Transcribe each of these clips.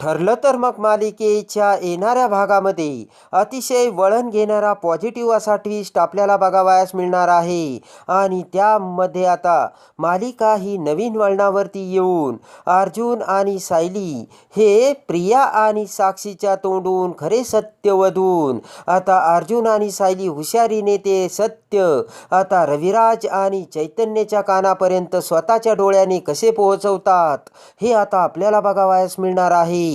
ठरलं तर मग मालिकेच्या येणाऱ्या भागामध्ये अतिशय वळण घेणारा पॉझिटिव्ह असा ट्विस्ट आपल्याला बघावयास मिळणार आहे. आणि त्यामध्ये आता मालिका ही नवीन वळणावरती येऊन अर्जुन आणि सायली हे प्रिया आणि साक्षीच्या तोंडून खरे सत्य वधून. आता अर्जुन आणि सायली हुशारीने ते सत्य आता रविराज आणि चैतन्याच्या कानापर्यंत स्वतःच्या डोळ्याने कसे पोहोचवतात हे आता आपल्याला बघावयास मिळणार आहे.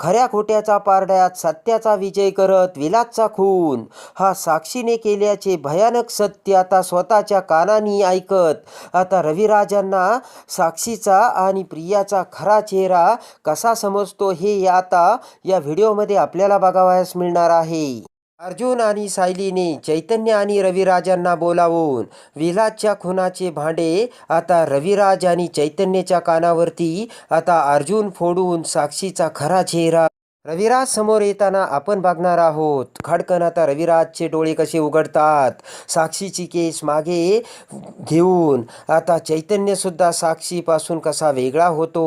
खऱ्या खोट्याचा पारड्यात सत्याचा विजय करत विलासचा खून. हा साक्षीने केल्याचे भयानक सत्य आता स्वतःच्या कानानी ऐकत. आता रविराजांना साक्षीचा आणि प्रियाचा खरा चेहरा कसा समजतो हे आता या व्हिडिओमध्ये आपल्याला बघावयास मिळणार आहे. अर्जुन आणि सायलीने चैतन्य आणि रविराजांना बोलावून विलासच्या खुनाचे भांडे आता रविराज आणि चैतन्याच्या कानावरती आता अर्जुन फोडून साक्षीचा खरा चेहरा. रविराज समोर येताना आपण बघणार आहोत. खडकन आता रविराजचे डोळे कसे उघडतात? साक्षीची केस मागे घेऊन आता चैतन्यसुद्धा साक्षीपासून कसा वेगळा होतो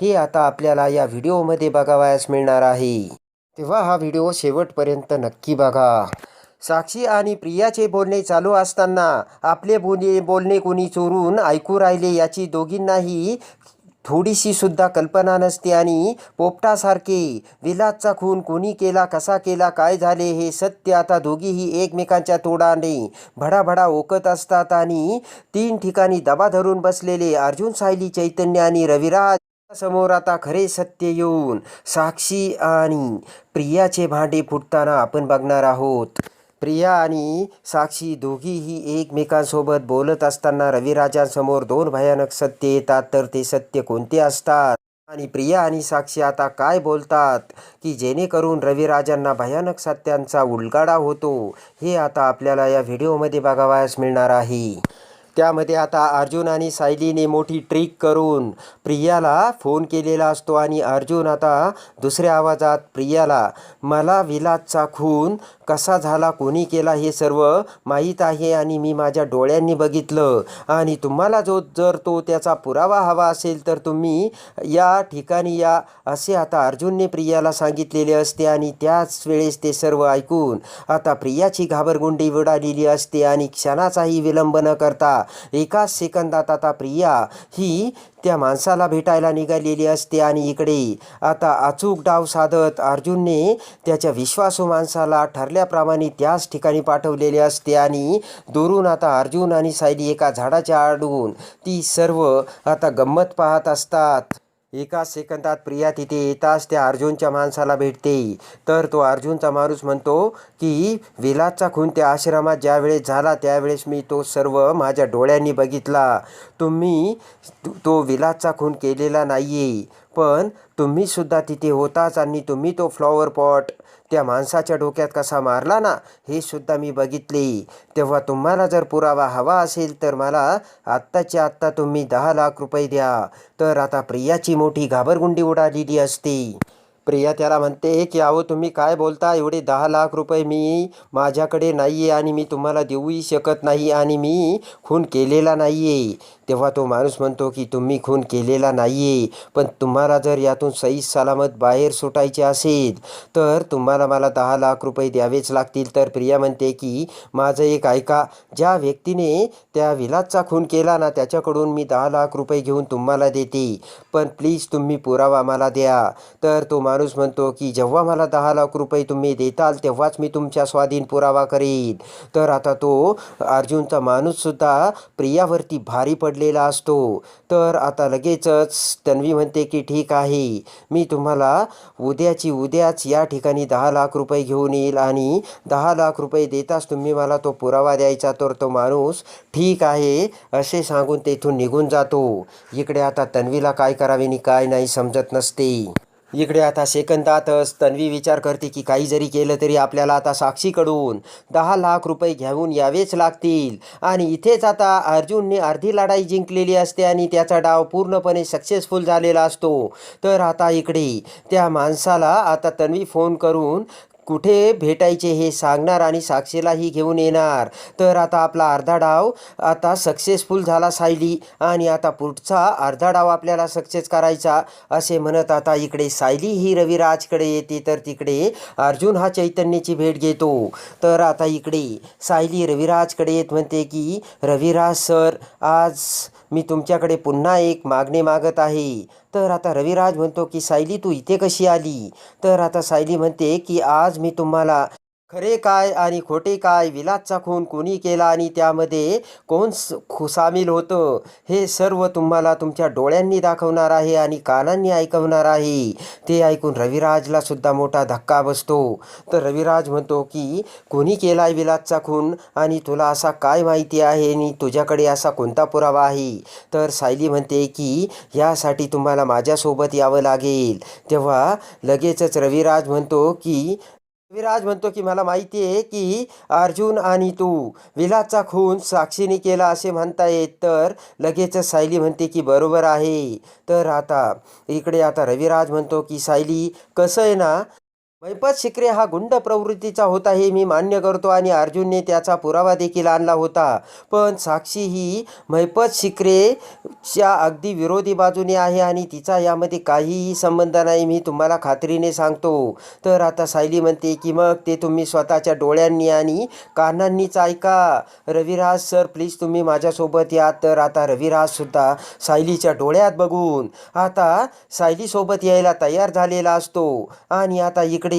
हे आता आपल्याला या व्हिडिओमध्ये बघावयास मिळणार आहे. तेव्हा हा व्हिडिओ शेवटपर्यंत नक्की बघा. साक्षी आणि प्रियाचे बोलणे चालू असताना आपले बोलणे बोलणे कोणी चोरून ऐकू राहिले याची दोघींनाही थोडीशी सुद्धा कल्पना नसते आणि पोपटासारखे विलासचा खून कोणी केला कसा केला काय झाले हे सत्य आता दोघीही एकमेकांच्या तोडाने भडाभडा ओकत असतात आणि तीन ठिकाणी दबा धरून बसलेले अर्जुन सायली चैतन्य आणि रविराज समोर आता खरे सत्य येऊन साक्षी आणि प्रियाचे भांडे फुटताना आपण बघणार आहोत. प्रिया आणि साक्षी दोघीही एकमेकांसोबत बोलत असताना रविराजांसमोर दोन भयानक सत्य येतात तर ते सत्य कोणते असतात? आणि प्रिया आणि साक्षी आता काय बोलतात? की जेणेकरून रविराजांना भयानक सत्यांचा उलगाडा होतो हे आता आपल्याला या व्हिडिओमध्ये बघावयास मिळणार आहे. त्यामध्ये आता अर्जुन आणि सायलीने मोठी ट्रिक करून प्रियाला फोन केलेला असतो आणि अर्जुन आता दुसऱ्या आवाजात प्रियाला मला विलासचा खून कसा झाला कोणी केला हे सर्व माहीत आहे आणि मी माझ्या डोळ्यांनी बघितलं. आणि तुम्हाला जो जर तो त्याचा पुरावा हवा असेल तर तुम्ही या ठिकाणी या असे आता अर्जुनने प्रियाला सांगितलेले असते आणि त्याच वेळेस ते सर्व ऐकून आता प्रियाची घाबरगुंडी उडालेली असते आणि क्षणाचाही विलंब न करता एका सेकंदात आता प्रिया ही त्या माणसाला भेटायला निघालेली असते आणि इकडे आता अचूक डाव साधत अर्जुनने त्याच्या विश्वासू माणसाला ठरल्याप्रमाणे त्याच ठिकाणी पाठवलेले असते आणि दुरून आता अर्जुन आणि सायली एका झाडाच्या आडून ती सर्व आता गंमत पाहत असतात. एका सेकंदात प्रिया तिथे येताच त्या अर्जुनच्या माणसाला भेटते. तर तो अर्जुनचा माणूस म्हणतो की विलासचा खून त्या आश्रमात ज्यावेळेस झाला त्यावेळेस मी तो सर्व माझ्या डोळ्यांनी बघितला. तुम्ही तो विलासचा खून केलेला नाही आहे पण तुम्हीसुद्धा तिथे होताच आणि तुम्ही तो फ्लॉवर पॉट त्या माणसाच्या डोक्यात कसा मारला ना हे सुद्धा मी बघितले. तेव्हा तुम्हाला जर पुरावा हवा असेल तर मला आत्ताच्या आत्ता तुम्ही दहा लाख रुपये द्या. तर आता प्रियाची मोठी घाबरगुंडी उडालेली असते. प्रिया त्याला म्हणते की अहो तुम्ही काय बोलता? एवढे दहा लाख रुपये मी माझ्याकडे नाही आहे आणि मी तुम्हाला देऊही शकत नाही आणि मी खून केलेला नाही आहे तेव्हा तो माणूस म्हणतो की तुम्ही खून केलेला नाही आहे पण तुम्हाला जर यातून सही सलामत बाहेर सुटायचे असेल तर तुम्हाला मला दहा लाख रुपये द्यावेच लागतील. तर प्रिया म्हणते की माझं एक ऐका ज्या व्यक्तीने त्या विलासचा खून केला ना त्याच्याकडून मी दहा लाख रुपये घेऊन तुम्हाला देते पण प्लीज तुम्ही पुरावा मला द्या. तर तो माणूस म्हणतो की जेव्हा मला दहा लाख रुपये तुम्ही देताल तेव्हाच मी तुमच्या स्वाधीन पुरावा करीन. तर आता तो अर्जुनचा माणूससुद्धा प्रियावरती भारी पड पडलेला असतो. तर आता लगेचच तन्वी म्हणते की ठीक आहे. मी तुम्हाला उद्याची उद्याच या ठिकाणी दहा लाख रुपये घेऊन येईल आणि दहा लाख रुपये देताच तुम्ही मला तो पुरावा द्यायचा. तर तो माणूस ठीक आहे. असे सांगून तेथून निघून जातो. इकडे आता तन्वीला काय करावे आणि काय नाही समजत नसते. इकडे आता सेकंदातच तन्वी विचार करते की काही जरी केलं तरी आपल्याला आता साक्षीकडून दहा लाख रुपये घेऊन यावेच लागतील. आणि इथेच आता अर्जुनने अर्धी लढाई जिंकलेली असते आणि त्याचा डाव पूर्णपणे सक्सेसफुल झालेला असतो. तर आता इकडे त्या माणसाला आता तन्वी फोन करून कुठे भेटायचे हे सांगणार आणि साक्षीलाही घेऊन येणार. तर आता आपला अर्धा डाव आता सक्सेसफुल झाला सायली आणि आता पुढचा अर्धा डाव आपल्याला सक्सेस करायचा असे म्हणत आता इकडे सायली ही रविराजकडे येते तर तिकडे अर्जुन हा चैतन्याची भेट घेतो. तर आता इकडे सायली रविराजकडे येत म्हणते की रविराज सर आज मी तुमच्याकडे पुन्हा एक मागणे मागत आहे. तर आता रविराज म्हणतो की सायली तू इथे कशी आली? तर आता सायली म्हणते की आज मी तुम्हाला खरे काय आणि खोटे काय विलासचा खून कोणी केला आणि त्यामध्ये कोण सामील होतं? हे सर्व तुम्हाला तुमच्या डोळ्यांनी दाखवणार आहे आणि कानांनी ऐकवणार आहे. ते ऐकून रविराजला सुद्धा मोठा धक्का बसतो. तर रविराज म्हणतो की कोणी केलाय विलासचा खून? आणि तुला असा काय माहिती आहे? आणि तुझ्याकडे असा कोणता पुरावा आहे? तर सायली म्हणते की यासाठी तुम्हाला माझ्यासोबत यावं लागेल. तेव्हा लगेचच रविराज म्हणतो की कविराज म्हणतो की मला माहिती आहे की अर्जुन आणि तू विलासचा खून साक्षीने केला असे म्हणता येत तर लगेचच सायली म्हणते की बरोबर आहे. तर आता इकडे आता रविराज म्हणतो की सायली कसं आहे ना मैपत शिकरे हा गुंड प्रवृत्तीचा होता हे मी मान्य करतो आणि अर्जुनने त्याचा पुरावा देखील आणला होता. पण साक्षी ही मैपत शिकरेच्या अगदी विरोधी बाजूने आहे आणि तिचा यामध्ये काहीही संबंध नाही मी तुम्हाला खात्रीने सांगतो. तर आता सायली म्हणते की मग ते तुम्ही स्वतःच्या डोळ्यांनी आणि कानांनीच ऐका. रविराज सर प्लीज तुम्ही माझ्यासोबत या. तर आता रविराजसुद्धा सायलीच्या डोळ्यात बघून आता सायलीसोबत यायला तयार झालेला असतो आणि आता इकडे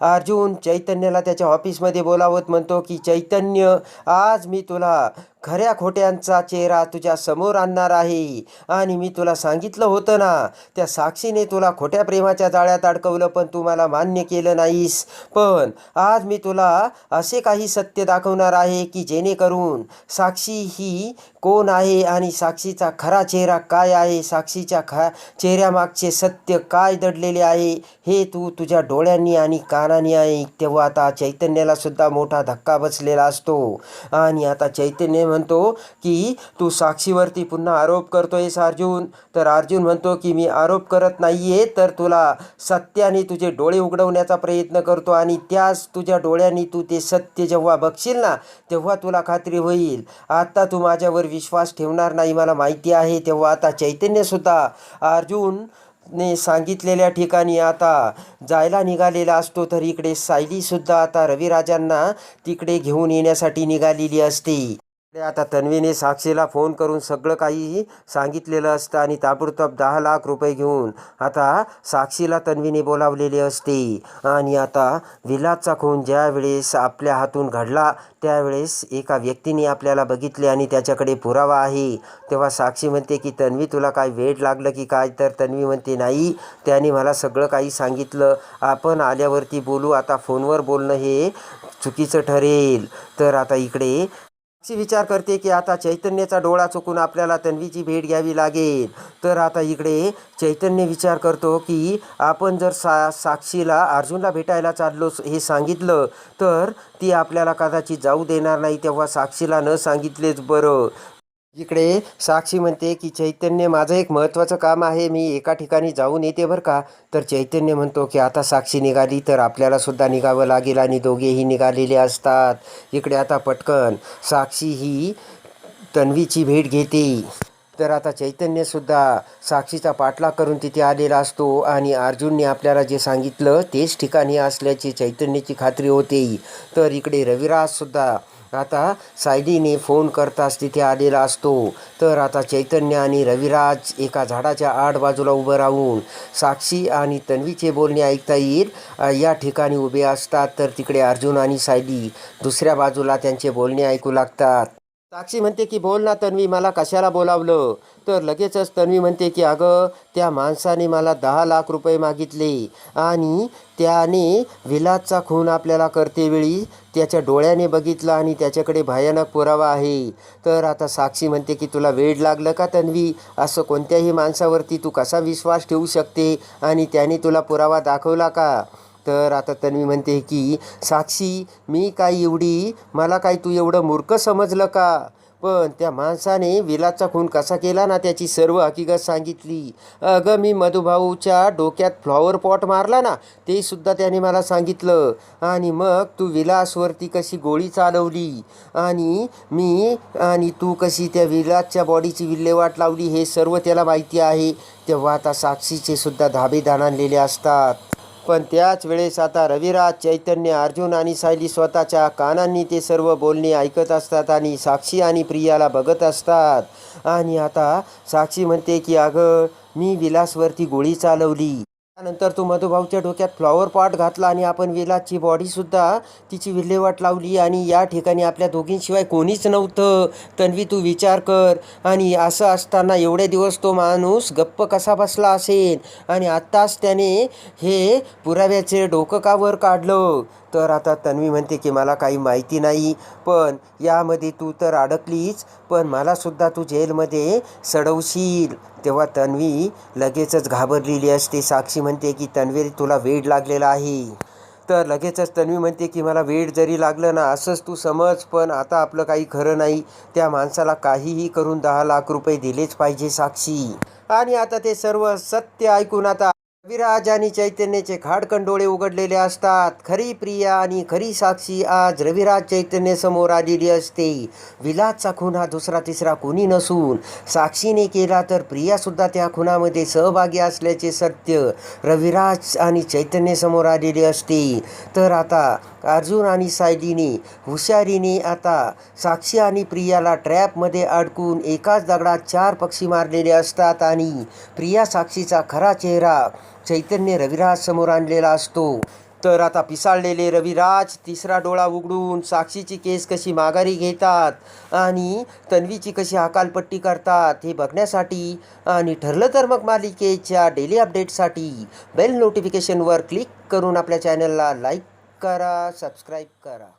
अर्जुन चैतन्याला त्याच्या ऑफिसमध्ये बोलावत म्हणतो की चैतन्य आज मी तुला खऱ्या खोट्यांचा चेहरा तुझ्या समोर आणणार आहे. आणि मी तुला सांगितलं होतं ना त्या साक्षीने तुला खोट्या प्रेमाच्या जाळ्यात अडकवलं पण तू मला मान्य केलं नाहीस. पण आज मी तुला असे काही सत्य दाखवणार आहे की जेणेकरून साक्षी ही कोण आहे आणि साक्षीचा खरा चेहरा काय आहे साक्षीच्या खा चेहऱ्यामागचे सत्य काय दडलेले आहे हे तू तुझ्या डोळ्यांनी आणि कानाने ऐक. तेव्हा आता चैतन्याला सुद्धा मोठा धक्का बसलेला असतो. आणि आता चैतन्य म्हणतो की तू साक्षीवरती पुन्हा आरोप करतोयस अर्जुन. तर अर्जुन म्हणतो की मी आरोप करत नाही आहे तर तुला सत्याने तुझे डोळे उघडवण्याचा प्रयत्न करतो आणि त्याच तुझ्या डोळ्यांनी तू ते सत्य जेव्हा बघशील ना तेव्हा तुला खात्री होईल. आत्ता तू माझ्यावर विश्वास ठेवणार नाही मला माहिती आहे. तेव्हा आता चैतन्यसुद्धा अर्जुन ने सांगितलेल्या ठिकाणी आता जायला निघालेला असतो तर इकडे सायलीसुद्धा आता रविराजांना तिकडे घेऊन येण्यासाठी निघालेली असते. आता तन्वीने साक्षीला फोन करून सगळं काही सांगितलेलं असतं आणि ताबडतोब दहा लाख रुपये घेऊन आता साक्षीला तन्वीने बोलावलेले असते. आणि आता विलासचा खून ज्या वेळेस आपल्या हातून घडला त्यावेळेस एका व्यक्तीने आपल्याला बघितले आणि त्याच्याकडे पुरावा आहे. तेव्हा साक्षी म्हणते की तन्वी तुला काय वेळ लागलं की काय? तर तन्वी म्हणते नाही त्याने मला सगळं काही सांगितलं. आपण आल्यावरती बोलू आता फोनवर बोलणं हे चुकीचं ठरेल. तर आता इकडे साक्षी विचार करते की आता चैतन्याचा डोळा चुकून आपल्याला तन्वीची भेट घ्यावी लागेल. तर आता इकडे चैतन्य विचार करतो की आपण जर सा साक्षीला अर्जुनला भेटायला चाललो हे सांगितलं तर ती आपल्याला कदाचित जाऊ देणार नाही तेव्हा साक्षीला न सांगितलेच बरं. इकडे साक्षी म्हणते की चैतन्य माझं एक महत्त्वाचं काम आहे. मी एका ठिकाणी जाऊन येते बरं का? तर चैतन्य म्हणतो की आता साक्षी निघाली तर आपल्याला सुद्धा निघावं लागेल आणि दोघेही निघालेले असतात. इकडे आता पटकन साक्षी ही तन्वीची भेट घेते. तर आता चैतन्यसुद्धा साक्षीचा पाठलाग करून तिथे आलेला असतो आणि अर्जुनने आपल्याला जे सांगितलं तेच ठिकाणी असल्याची चैतन्याची खात्री होते. तर इकडे रविराजसुद्धा आता सायलीने फोन करताच तिथे आलेला असतो. तर आता चैतन्य आणि रविराज एका झाडाच्या आड बाजूला उभं राहून साक्षी आणि तन्वीचे बोलणे ऐकता येईल. या ठिकाणी उभे असतात तर तिकडे अर्जुन आणि सायली दुसऱ्या बाजूला त्यांचे बोलणे ऐकू लागतात. साक्षी म्हणते की बोल ना तन्वी मला कशाला बोलावलं? तर लगेचच तन्वी म्हणते की अगं त्या माणसाने मला दहा लाख रुपये मागितले आणि त्याने विलासचा खून आपल्याला करतेवेळी त्याच्या डोळ्याने बघितलं आणि त्याच्याकडे भयानक पुरावा आहे. तर आता साक्षी म्हणते की तुला वेळ लागलं का तन्वी? असं कोणत्याही माणसावरती तू कसा विश्वास ठेवू शकते आणि त्याने तुला पुरावा दाखवला का? तर आता तन्वी म्हणते की साक्षी मी काय एवढी मला काय तू एवढं मूर्ख समजलं का? पण त्या माणसाने विलासचा खून कसा केला ना त्याची सर्व हकीकत सांगितली. अगं मी मधुभाऊच्या डोक्यात फ्लॉवर पॉट मारला ना ते सुद्धा त्याने मला सांगितलं. आणि मग तू विलासवरती कशी गोळी चालवली? आणि मी आणि तू कशी त्या विलासच्या बॉडीची विल्हेवाट लावली हे सर्व त्याला माहिती आहे. तेव्हा आता साक्षीचे सुद्धा धाबे दाणाणलेले असतात. पण त्याच वेळेस आता रविराज चैतन्य अर्जुन आणि सायली स्वतःच्या कानांनी ते सर्व बोलणे ऐकत असतात आणि साक्षी आणि प्रियाला बघत असतात. आणि आता साक्षी म्हणते की अगं मी विलासवरती गोळी चालवली. त्यानंतर तू मधुभाऊच्या डोक्यात फ्लॉवर पॉट घातला आणि आपण विलाची बॉडीसुद्धा तिची विल्हेवाट लावली आणि या ठिकाणी आपल्या दोघींशिवाय कोणीच नव्हतं. तन्वी तू विचार कर. आणि असं असताना एवढे दिवस तो माणूस गप्प कसा बसला असेल? आणि आत्ताच त्याने हे पुराव्याचे डोकं का वर काढलं? तर आता तन्वी म्हणते की मला काही माहिती नाही. पण यामध्ये तू तर अडकलीच. पण मलासुद्धा तू जेलमध्ये सडवशील. तेव्हा तन्वी लगेचच घाबरलेली असते. साक्षी म्हणते की तन्वी तुला वेड लागलेला आहे. तर लगेचच तन्वी म्हणते की मला वेड जरी लागलं ना असंच तू समज पण आता आपलं काही खरं नाही. त्या माणसाला काहीही करून दहा लाख रुपये दिलेच पाहिजे साक्षी. आणि आता ते सर्व सत्य ऐकून आता कविराज आणि चैतन्याचे खाडकन डोळे उघडलेले असतात. खरी प्रिया आणि खरी साक्षी आज रविराज चैतन्य समोर आलेली असते. विलासचा खून हा दुसरा तिसरा कोणी नसून. साक्षीने केला तर प्रियासुद्धा त्या खुनामध्ये सहभागी असल्याचे सत्य रविराज आणि चैतन्य समोर आलेले असते. तर आता अर्जुन आणि सायलीने हुशारीने आता साक्षी आणि प्रियाला ट्रॅपमध्ये अडकून एकाच दगडात चार पक्षी मारलेले असतात आणि प्रिया साक्षीचा खरा चेहरा चैतन्य रविराज समोर आणलेला असतो. तर आता पिसाळलेले रविराज तिसरा डोळा उघडून साक्षीची केस कशी माघारी घेतात आणि तन्वीची कशी हकालपट्टी करतात हे बघण्यासाठी आणि ठरलं तर मग मालिकेच्या डेली अपडेटसाठी बेल नोटिफिकेशनवर क्लिक करून आपल्या चॅनलला लाईक करा सबस्क्राईब करा.